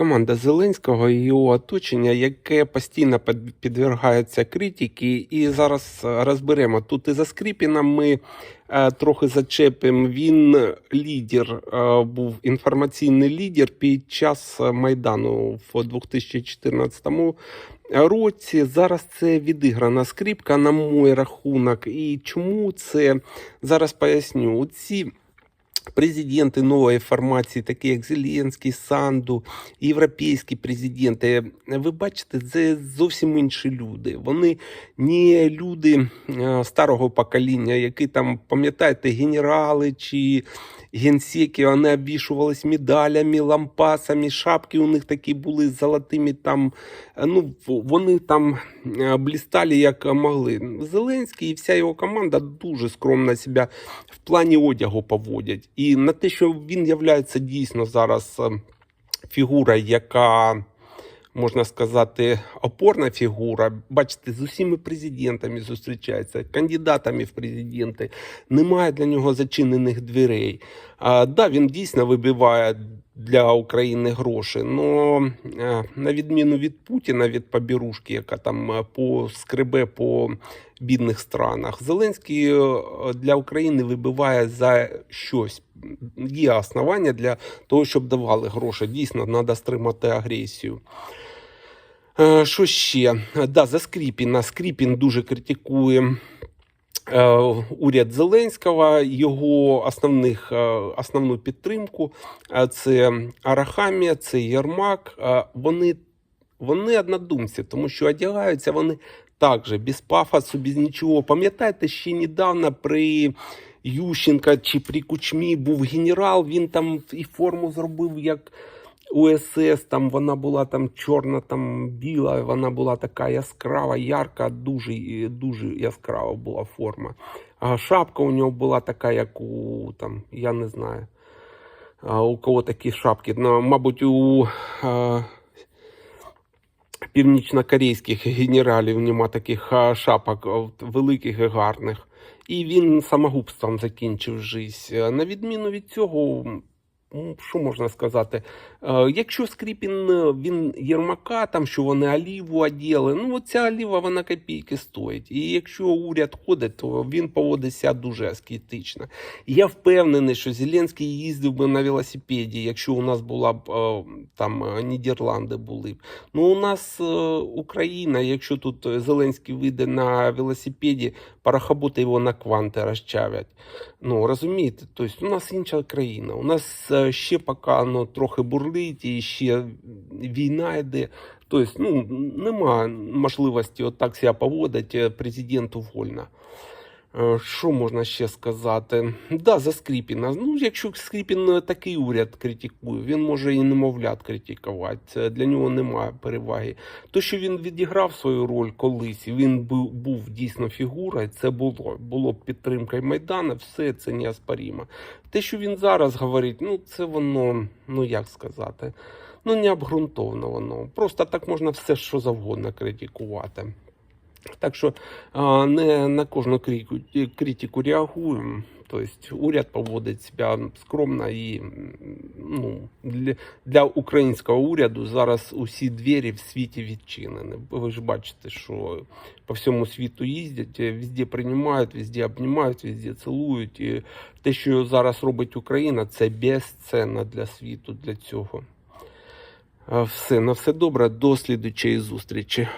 команда Зеленського і його оточення, яке постійно під- підвергається критики. І зараз е, розберемо. Тут і за Скріпіна ми е, трохи зачепимо. Він лідер, е, був інформаційний лідер під час Майдану в 2014 році. Зараз це відіграна скрипка на мой рахунок. І чому це зараз поясню. Ці Президенти нової формації, такі як Зеленський, Санду, європейські президенти, ви бачите, це зовсім інші люди. Вони не люди е, старого покоління, які там, пам'ятаєте, генерали чи генсеки, вони обвішувались медалями, лампасами, шапки у них такі були з золотими там. е, Ну, вони там е, блістали як могли. Зеленський і вся його команда дуже скромно себе в плані одягу поводять. І на те, що він являється дійсно зараз е, фігура, яка. Можна сказати, опорна фігура. Бачите, з усіма президентами зустрічається, кандидатами в президенти. Немає для нього зачинених дверей. А, да, він дійсно вибиває для України гроші. але на відміну від Путіна, від побірушки, яка там е, поскребе по бідних странах, Зеленський е, для України вибиває за щось. Є основання для того, щоб давали гроші. Дійсно, треба стримати агресію. Е, Що ще? Да, за Скріпіна. Скріпін дуже критикує е, уряд Зеленського, його основних, е, основну підтримку. Це Арахамія, це Єрмак. Вони, вони однодумці, тому що одягаються вони також без пафосу, без нічого. Пам'ятаєте, ще недавно при Ющенка чи при Кучмі був генерал, він там і форму зробив як. УСС, там вона була там чорна, там біла, вона була така яскрава, ярка, дуже, дуже яскрава була форма. А шапка у нього була така, як у там, я не знаю, у кого такі шапки. Ну, мабуть, у а, північнокорейських генералів нема таких шапок великих і гарних. І він самогубством закінчив життя. На відміну від цього, що можна сказати? Е, Якщо Скріпін е, він Єрмака, там що вони оліву оділи, ну оця оліва вона копійки стоїть. І якщо уряд ходить, то він поводиться дуже аскетично. Я впевнений, що Зеленський їздив би на велосипеді, якщо у нас була б е, там Нідерланди були б. Ну у нас Україна, якщо тут Зеленський вийде на велосипеді, парахоботи його на кванти розчавлять. Ну розумієте, тобто у нас інша країна. У нас ще поки ну, трохи бурлить, і ще війна йде. Тобто, ну нема можливості отак себе поводити президенту вольно. Е, Що можна ще сказати? Да, за Скріпіна. Ну, якщо Скріпін е, такий уряд критикує, він може і немовлят критикувати. Для нього немає переваги. То, що він відіграв свою роль колись, він був, був дійсно фігурою, це було. Було підтримкою Майдана, все це неоспоримо. Те, що він зараз говорить, ну це воно, ну як сказати, ну не обґрунтовано воно. Просто так можна все, що завгодно критикувати. Так що не на кожну критику, критику реагуємо. Тобто уряд поводить себе скромно і ну, для, для українського уряду зараз усі двері в світі відчинені. Ви ж бачите, що по всьому світу їздять, е, везде приймають, везде обнімають, везде цілують. І те, що зараз робить Україна, це безцінно для світу, для цього. Все, на все добре, до слідучої зустрічі.